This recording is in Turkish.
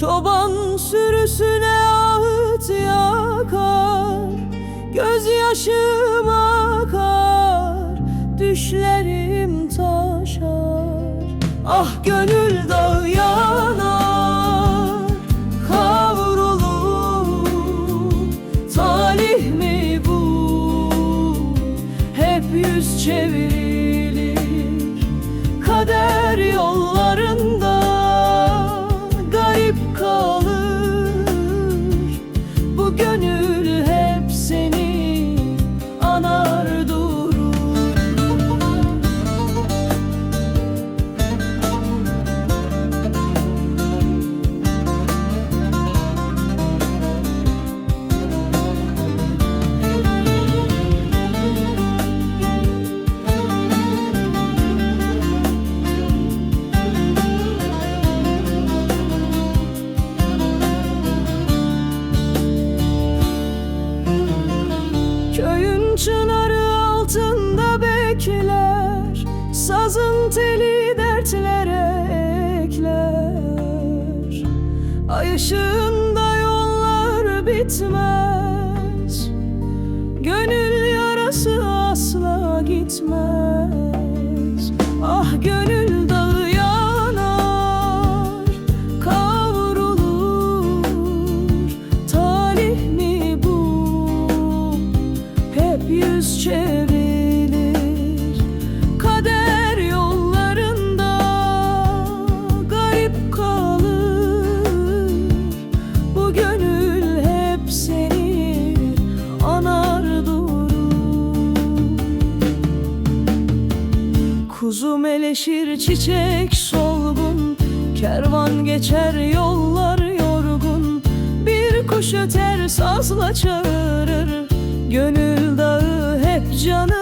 Çoban sürüsüne ahıt yakar Gözyaşım akar Düşlerim taşar. Ah gönül dağı yanar Kavrulur. Talih mi bu? Hep yüz çevrilir Kader yollarında çınarı altında bekler Sazın teli dertlere ekler. Ay ışığında yollar bitmez Gönül yarası asla gitmez. Ah gönül Kuzum eleşir çiçek solgun Kervan geçer yollar yorgun. Bir kuş öter sazla çağırır Gönül dağı hep canıma